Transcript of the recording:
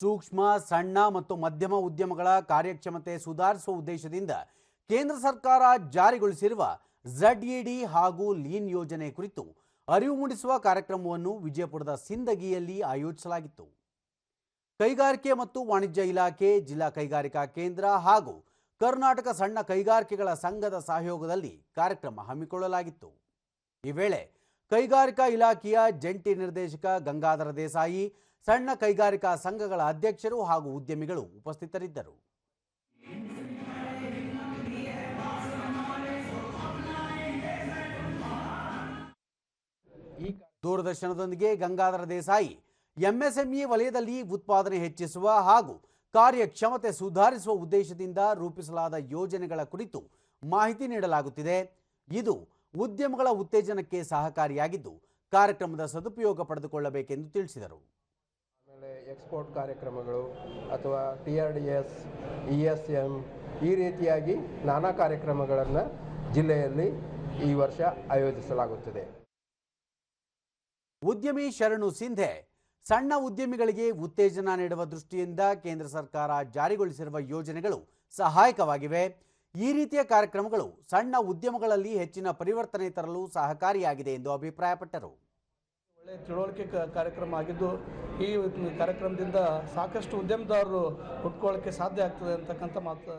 ಸೂಕ್ಷ್ಮ, ಸಣ್ಣ ಮತ್ತು ಮಧ್ಯಮ ಉದ್ಯಮಗಳ ಕಾರ್ಯಕ್ಷಮತೆ ಸುಧಾರಿಸುವ ಉದ್ದೇಶದಿಂದ ಕೇಂದ್ರ ಸರ್ಕಾರ ಜಾರಿಗೊಳಿಸಿರುವ ಝಡ್ಇಡಿ ಹಾಗೂ ಲೀನ್ ಯೋಜನೆ ಕುರಿತು ಅರಿವು ಮೂಡಿಸುವ ಕಾರ್ಯಕ್ರಮವನ್ನು ವಿಜಯಪುರದ ಸಿಂದಗಿಯಲ್ಲಿ ಆಯೋಜಿಸಲಾಗಿತ್ತು. ಕೈಗಾರಿಕೆ ಮತ್ತು ವಾಣಿಜ್ಯ ಇಲಾಖೆ, ಜಿಲ್ಲಾ ಕೈಗಾರಿಕಾ ಕೇಂದ್ರ ಹಾಗೂ ಕರ್ನಾಟಕ ಸಣ್ಣ ಕೈಗಾರಿಕೆಗಳ ಸಂಘದ ಸಹಯೋಗದಲ್ಲಿ ಕಾರ್ಯಕ್ರಮ ಹಮ್ಮಿಕೊಳ್ಳಲಾಗಿತ್ತು. ಈ ವೇಳೆ ಕೈಗಾರಿಕಾ ಇಲಾಖೆಯ ಜಂಟಿ ನಿರ್ದೇಶಕ ಗಂಗಾಧರ ದೇಸಾಯಿ ಸಣ್ಣ ಕೈಗಾರಿಕಾ ಸಂಘಗಳ ಅಧ್ಯಕ್ಷರು ಹಾಗೂ ಉದ್ಯಮಿಗಳು ಉಪಸ್ಥಿತರಿದ್ದರು. ದೂರದರ್ಶನದೊಂದಿಗೆ ಗಂಗಾಧರ ದೇಸಾಯಿ ಎಂಎಸ್ಎಂಇ ವಲಯದಲ್ಲಿ ಉತ್ಪಾದನೆ ಹೆಚ್ಚಿಸುವ ಹಾಗೂ ಕಾರ್ಯಕ್ಷಮತೆ ಸುಧಾರಿಸುವ ಉದ್ದೇಶದಿಂದ ರೂಪಿಸಲಾದ ಯೋಜನೆಗಳ ಕುರಿತು ಮಾಹಿತಿ ನೀಡಲಾಗುತ್ತಿದೆ. ಇದು ಉದ್ಯಮಗಳ ಉತ್ತೇಜನಕ್ಕೆ ಸಹಕಾರಿಯಾಗಿದ್ದು, ಕಾರ್ಯಕ್ರಮದ ಸದುಪಯೋಗ ಪಡೆದುಕೊಳ್ಳಬೇಕೆಂದು ತಿಳಿಸಿದರು. ಎಕ್ಸ್ಪೋರ್ಟ್ ಕಾರ್ಯಕ್ರಮಗಳು ಅಥವಾ T R D S, E S M ಈ ರೀತಿಯಾಗಿ ನಾನಾ ಕಾರ್ಯಕ್ರಮಗಳನ್ನು ಜಿಲ್ಲೆಯಲ್ಲಿ ಈ ವರ್ಷ ಆಯೋಜಿಸಲಾಗುತ್ತದೆ. ಉದ್ಯಮಿ ಶರಣು ಸಿಂಧೆ ಸಣ್ಣ ಉದ್ಯಮಿಗಳಿಗೆ ಉತ್ತೇಜನ ನೀಡುವ ದೃಷ್ಟಿಯಿಂದ ಕೇಂದ್ರ ಸರ್ಕಾರ ಜಾರಿಗೊಳಿಸಿರುವ ಯೋಜನೆಗಳು ಸಹಾಯಕವಾಗಿವೆ. ಈ ರೀತಿಯ ಕಾರ್ಯಕ್ರಮಗಳು ಸಣ್ಣ ಉದ್ಯಮಗಳಲ್ಲಿ ಹೆಚ್ಚಿನ ಪರಿವರ್ತನೆ ತರಲು ಸಹಕಾರಿಯಾಗಿದೆ ಎಂದು ಅಭಿಪ್ರಾಯಪಟ್ಟರು. ಒಳ್ಳೆಯ ತಿಳುವಳಿಕೆ ಕಾರ್ಯಕ್ರಮ ಆಗಿದ್ದು ಈ ಕಾರ್ಯಕ್ರಮದಿಂದ ಸಾಕಷ್ಟು ಉದ್ಯಮದಾರರು ಹುಟ್ಕೊಳ್ಳೋಕ್ಕೆ ಸಾಧ್ಯ ಆಗ್ತದೆ ಅಂತಕ್ಕಂಥ ಮಾತು